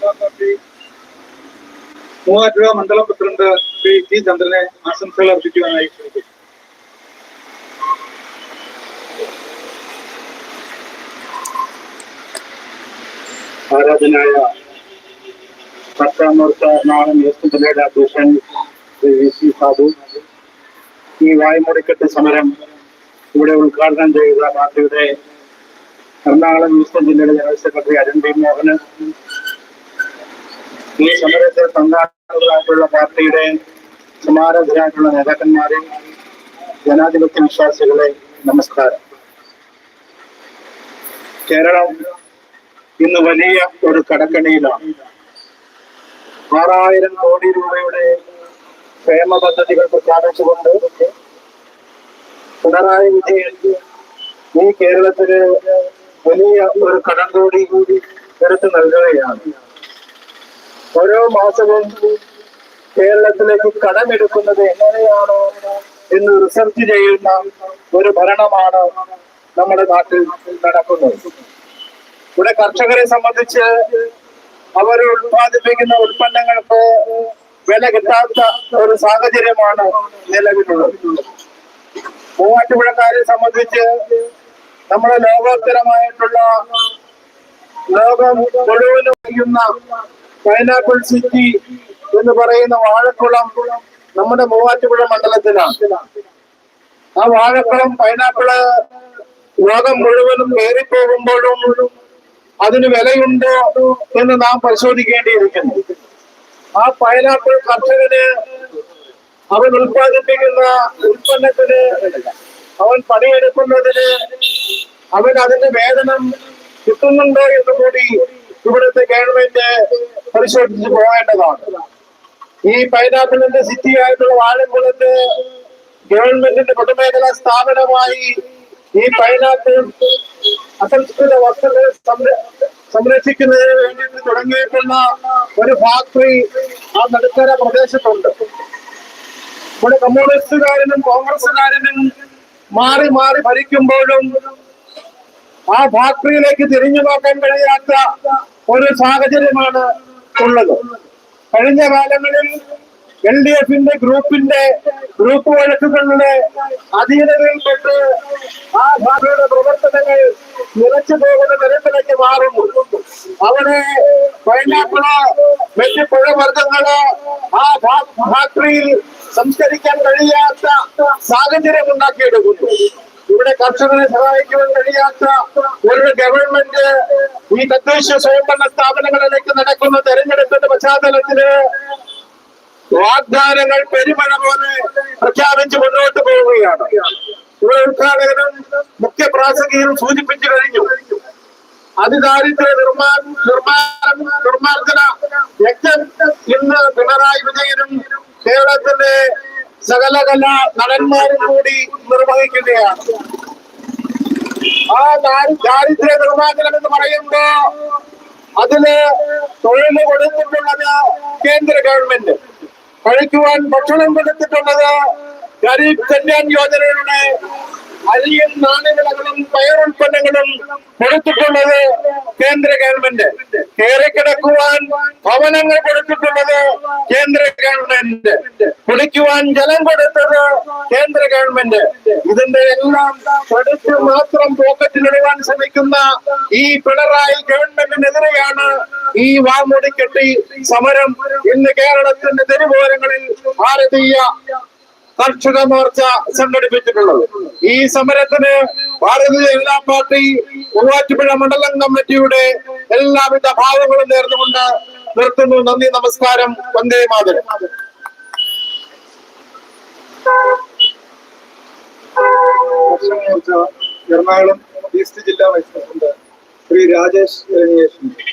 ഭാരതീയ മൂവാറ്റുപുഴ മണ്ഡലം president Shri G ചന്ദ്രനെ ആശംസകൾ അർപ്പിക്കുവാനായി ആരാധനായ പത്താമൂർത്ത എറണാകുളം ഈസ്റ്റ് ജില്ലയുടെ അധ്യക്ഷൻ ശ്രീ സി സാധു ഈ വായ്മുടിക്കെട്ട് സമരം ഇവിടെ ഉദ്ഘാടനം ചെയ്ത പാർട്ടിയുടെ എറണാകുളം ഈസ്റ്റ് ജില്ലയുടെ ജനറൽ സെക്രട്ടറി അരുൺ പി മോഹന് ഈ സമരത്തിൽ പങ്കാളികളായിട്ടുള്ള പാർട്ടിയുടെ സമാരാധരായിട്ടുള്ള നേതാക്കന്മാരെ ജനാധിപത്യ വിശ്വാസികളെ നമസ്കാരം. കേരളം ഇന്ന് വലിയ ഒരു കടക്കണിയിലാണ്. ആറായിരം കോടി രൂപയുടെ ക്ഷേമ പദ്ധതികൾ പ്രഖ്യാപിച്ചുകൊണ്ട് പിണറായി വിജയൻ ഈ കേരളത്തിന് വലിയ ഒരു കടം കൂടി എടുത്തു നൽകുകയാണ്. ഓരോ മാസവും കേരളത്തിലേക്ക് കടമെടുക്കുന്നത് എങ്ങനെയാണോ എന്ന് റിസർച്ച് ചെയ്യുന്ന ഒരു ഭരണമാണ് നമ്മുടെ നാട്ടിൽ നടക്കുന്നത്. ഇവിടെ കർഷകരെ സംബന്ധിച്ച് അവർ ഉത്പാദിപ്പിക്കുന്ന ഉൽപ്പന്നങ്ങൾക്ക് വില കിട്ടാത്ത ഒരു സാഹചര്യമാണ് നിലവിലുള്ളത്. മൂവാറ്റുപുഴക്കാരെ സംബന്ധിച്ച് നമ്മുടെ ലോകോത്തരമായിട്ടുള്ള ലോകം മുഴുവനും പൈനാപ്പിൾ സിറ്റി എന്ന് പറയുന്ന വാഴക്കുളം നമ്മുടെ മൂവാറ്റുപുഴ മണ്ഡലത്തിലാണ് ആ വാഴക്കുളം പൈനാപ്പിൾ ലോകം മുഴുവനും കയറിപ്പോകുമ്പോഴും അതിന് വിലയുണ്ടോ എന്ന് നാം പരിശോധിക്കേണ്ടിയിരിക്കുന്നു. ആ പൈനാപ്പിൾ കർഷകന് അവൻ ഉൽപ്പാദിപ്പിക്കുന്ന ഉൽപ്പന്നത്തിന് അവൻ പണിയെടുക്കുന്നതിന് അവൻ അതിന്റെ വേതനം കിട്ടുന്നുണ്ടോ എന്ന് കൂടി ഇവിടുത്തെ ഗവൺമെന്റ് പരിശോധിച്ച് പോകേണ്ടതാണ്. ഈ പൈനാപ്പിളിന്റെ സിറ്റി ആയിട്ടുള്ള വാഴമ്പുളന്റെ ഗവൺമെന്റിന്റെ പൊതുമേഖലാ സ്ഥാപനമായി ഈ പൈനാപ്പിൾ അസംസ്കൃത വസ്തുക്കൾ സംര- സംരക്ഷിക്കുന്നതിന് വേണ്ടിയിട്ട് തുടങ്ങിയിട്ടുള്ള ഒരു ഫാക്ടറി ആ നടുക്കര പ്രദേശത്തുണ്ട്. ഇവിടെ കമ്മ്യൂണിസ്റ്റുകാരനും കോൺഗ്രസുകാരനും മാറി മാറി ഭരിക്കുമ്പോഴും ആ ഫാക്ടറിയിലേക്ക് തിരിഞ്ഞു നോക്കാൻ കഴിയാത്ത ഒരു സാഹചര്യമാണ് ഉള്ളത്. കഴിഞ്ഞ കാലങ്ങളിൽ എൽ ഡി എഫിന്റെ ഗ്രൂപ്പിന്റെ ഗ്രൂപ്പ് വഴക്കുകളുടെ അധീനതയിൽപ്പെട്ട് ആ ഭാഗയുടെ പ്രവർത്തനങ്ങൾ നിലച്ചു പോകുന്ന തരത്തിലേക്ക് മാറുന്നു. അവിടെ പൈനാപ്പിൾ മറ്റ് പുഴവർഗങ്ങൾ ആ ഫാക്ടറിയിൽ സംസ്കരിക്കാൻ കഴിയാത്ത സാഹചര്യം ഉണ്ടാക്കിയെടുക്കുന്നു. ഇവിടെ കർഷകരെ സഹായിക്കുവാൻ കഴിയാത്ത ഒരു ഗവൺമെന്റ് ഈ തദ്ദേശ സ്വയംഭരണ സ്ഥാപനങ്ങളിലേക്ക് നടക്കുന്ന തെരഞ്ഞെടുപ്പിന്റെ പശ്ചാത്തലത്തിൽ വാഗ്ദാനങ്ങൾ പെരുമഴ പോലെ പ്രഖ്യാപിച്ച് മുന്നോട്ട് പോവുകയാണ്. ഇവിടെ ഉദ്ഘാടകനും മുഖ്യ പ്രാസംഗികനും സൂചിപ്പിച്ചു കഴിഞ്ഞു. അതിദാരിദ്ര്യ നിർമ്മാ നിർമ്മാണം നിർമ്മാർജന യജ്ഞം ഇന്ന് പിണറായി വിജയനും കേരളത്തിന്റെ സകല കല നടന്മാരും കൂടി നിർവഹിക്കുകയാണ്. ആ ദാരി- ദാരിദ്ര്യ നിർമ്മാർജനം എന്ന് പറയുമ്പോ അതിന് തൊഴിൽ കൊടുത്തിട്ടുള്ളത് കേന്ദ്ര ഗവൺമെന്റ്. കഴിക്കുവാൻ ഭക്ഷണം കൊടുത്തിട്ടുള്ളത് ഗരീബ് കല്യാൺ യോജനയുടെ അരിയും നാണ്യവിളകളും പയറുൽപ്പന്നങ്ങളും കൊടുത്തിട്ടുള്ളത് കേന്ദ്ര ഗവൺമെന്റ്. കയറിക്കിടക്കുവാൻ ഭവനങ്ങൾ കൊടുത്തിട്ടുള്ളത് കേന്ദ്ര ഗവൺമെന്റ്. കുടിക്കുവാൻ ജലം കൊടുത്തത് കേന്ദ്ര ഗവൺമെന്റ്. ഇതിന്റെ എല്ലാം കൊടുത്ത് മാത്രം പോക്കറ്റിലിടുവാൻ ശ്രമിക്കുന്ന ഈ പിണറായി ഗവൺമെന്റിനെതിരെയാണ് ഈ വാമൂടി കെട്ടി സമരം. ഇന്ന് കേരളത്തിന്റെ തെരുവോരങ്ങളിൽ ഭാരതീയ കർഷക മോർച്ച സംഘടിപ്പിച്ചിട്ടുള്ളത്. ഈ സമരത്തിന് ഭാരതീയ ജനതാ പാർട്ടി മൂവാറ്റുപുഴ മണ്ഡലം കമ്മിറ്റിയുടെ എല്ലാവിധ ഭാവങ്ങളും നേർന്നുകൊണ്ട് നിർത്തുന്നു. നന്ദി നമസ്കാരം. വന്ദേ മാതരം. എറണാകുളം ഈസ്റ്റ് ജില്ലാ വൈസ് പ്രസിഡന്റ് ശ്രീ രാജേഷ് രമേശ്.